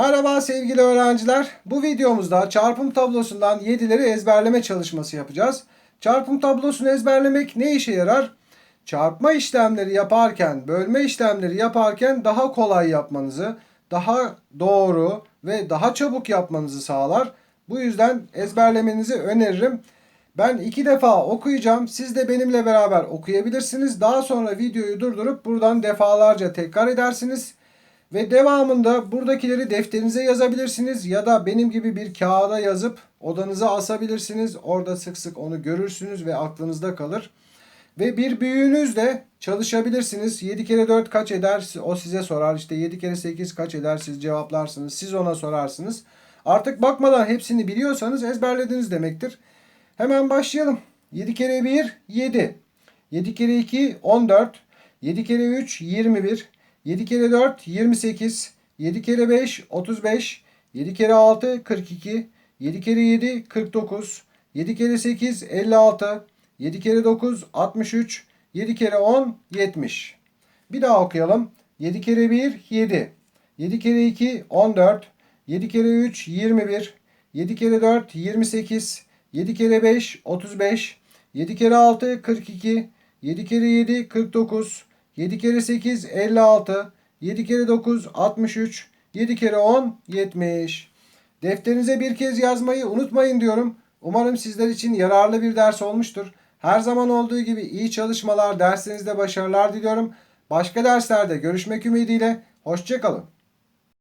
Merhaba sevgili öğrenciler. Bu videomuzda çarpım tablosundan 7'leri ezberleme çalışması yapacağız. Çarpım tablosunu ezberlemek ne işe yarar? Çarpma işlemleri yaparken, bölme işlemleri yaparken daha kolay yapmanızı, daha doğru ve daha çabuk yapmanızı sağlar. Bu yüzden ezberlemenizi öneririm. Ben iki defa okuyacağım. Siz de benimle beraber okuyabilirsiniz. Daha sonra videoyu durdurup buradan defalarca tekrar edersiniz. Ve devamında buradakileri defterinize yazabilirsiniz ya da benim gibi bir kağıda yazıp odanıza asabilirsiniz. Orada sık sık onu görürsünüz ve aklınızda kalır. Ve bir büyüğünüzle çalışabilirsiniz. 7 kere 4 kaç eder? O size sorar. İşte 7 kere 8 kaç eder? Siz cevaplarsınız. Siz ona sorarsınız. Artık bakmadan hepsini biliyorsanız ezberlediniz demektir. Hemen başlayalım. 7 kere 1 7. 7 kere 2 14. 7 kere 3 21. 7 kere 4 28. 7 kere 5 35. 7 kere 6 42. 7 kere 7 49. 7 kere 8 56. 7 kere 9 63. 7 kere 10 70. Bir daha okuyalım. 7 kere 1 7. 7 kere 2 14. 7 kere 3 21. 7 kere 4 28. 7 kere 5 35. 7 kere 6 42. 7 kere 7 49. 7 kere 8 56. 7 kere 9 63. 7 kere 10 70. Defterinize bir kez yazmayı unutmayın diyorum. Umarım sizler için yararlı bir ders olmuştur. Her zaman olduğu gibi iyi çalışmalar, dersinizde başarılar diliyorum. Başka derslerde görüşmek ümidiyle. Hoşçakalın.